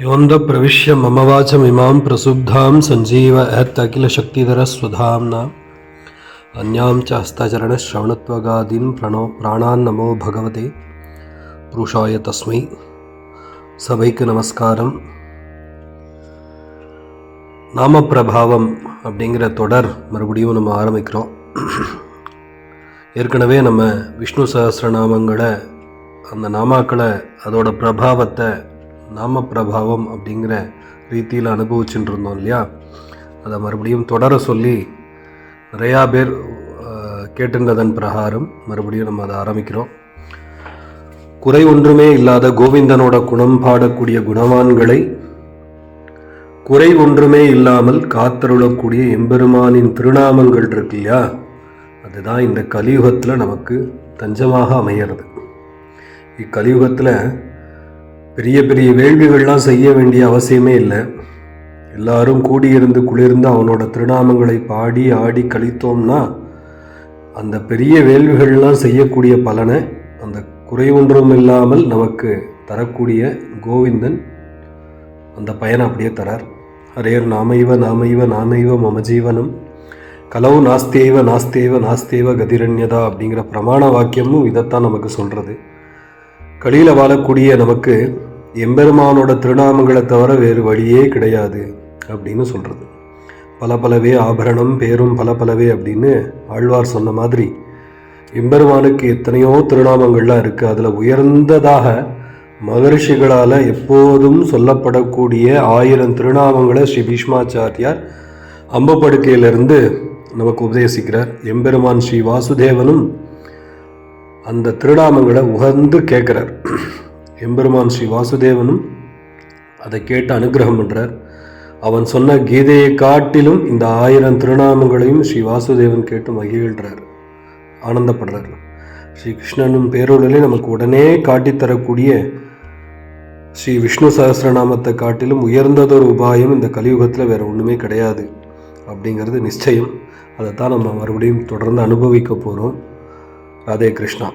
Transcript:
योऽन्ध प्रविश्य मम वाचमिमां प्रसुब्धां सञ्जीव अखिलशक्तिधरस्वधाम्ना अन्यां च हस्तचरणश्रवणत्वगादीन् प्रणो प्राणान् नमो भगवते पुरुषाय तस्मै சபைக்கு நமஸ்காரம் நாம பிரபாவம் அப்படிங்கிற தொடர் மறுபடியும் நம்ம ஆரம்பிக்கிறோம் ஏற்கனவே நம்ம விஷ்ணு சஹஸ்ரநாமங்களை அந்த நாமாக்களை அதோட பிரபாவத்தை நாம பிரபாவம் அப்படிங்கிற ரீதியில் அனுபவிச்சுட்டு இருந்தோம் இல்லையா? அதை மறுபடியும் தொடர சொல்லி நிறையா பேர் கேட்டிருந்ததன் பிரகாரம் மறுபடியும் நம்ம அதை ஆரம்பிக்கிறோம். குறை ஒன்றுமே இல்லாத கோவிந்தனோட குணம் பாடக்கூடிய குணவான்களை குறை ஒன்றுமே இல்லாமல் காத்தருளக்கூடிய எம்பெருமானின் திருநாமங்கள் இருக்கு இல்லையா? அதுதான் இந்த கலியுகத்தில் நமக்கு தஞ்சமாக அமையிறது. இக்கலியுகத்தில் பெரிய பெரிய வேள்விகள்லாம் செய்ய வேண்டிய அவசியமே இல்லை. எல்லாரும் கூடியிருந்து குளிர்ந்து அவனோட திருநாமங்களை பாடி ஆடி கழித்தோம்னா அந்த பெரிய வேள்விகள்லாம் செய்யக்கூடிய பலனை அந்த குறைவொன்றும் இல்லாமல் நமக்கு தரக்கூடிய கோவிந்தன் அந்த பயனை அப்படியே தரார். ஹரேர் நாமைவ நாமைவ நாமைவ மம ஜீவனம் கலவு நாஸ்தேவ நாஸ்தேவ நாஸ்தேவ கதிரண்யதா அப்படிங்கிற பிரமாண வாக்கியமும் இதைத்தான் நமக்கு சொல்கிறது கலியில் வாழக்கூடிய நமக்கு எம்பெருமானோட திருநாமங்களை தவிர வேறு வழியே கிடையாது அப்படின்னு சொல்கிறது பல பலவே ஆபரணம் பேரும் பல பலவே அப்படின்னு ஆழ்வார் சொன்ன மாதிரி எம்பெருமானுக்கு எத்தனையோ திருநாமங்கள்லாம் இருக்குது அதில் உயர்ந்ததாக மகர்ஷிகளால் எப்போதும் சொல்லப்படக்கூடிய ஆயிரம் திருநாமங்களை ஸ்ரீ பீஷ்மாச்சாரியார் அம்பப்படுக்கையிலிருந்து நமக்கு உபதேசிக்கிறார். எம்பெருமான் ஸ்ரீ வாசுதேவனும் அந்த திருநாமங்களை உகந்து கேட்குறார். எம்பெருமான் ஸ்ரீ வாசுதேவனும் அதை கேட்டு அனுகிரகம் பண்ணுறார் அவன் சொன்ன கீதையை காட்டிலும் இந்த ஆயிரம் திருநாமங்களையும் ஸ்ரீ வாசுதேவன் கேட்டு மகிழ்கிறார். ஆனந்தப்படுறார். ஸ்ரீ கிருஷ்ணனும் பேரொழிலே நமக்கு உடனே காட்டித்தரக்கூடிய ஸ்ரீ விஷ்ணு சகசிரநாமத்தை காட்டிலும் உயர்ந்ததொரு உபாயம் இந்த கலியுகத்தில் வேறு ஒன்றுமே கிடையாது. அப்படிங்கிறது நிச்சயம். அதைத்தான் நம்ம மறுபடியும் தொடர்ந்து அனுபவிக்க போகிறோம் राधे कृष्णा।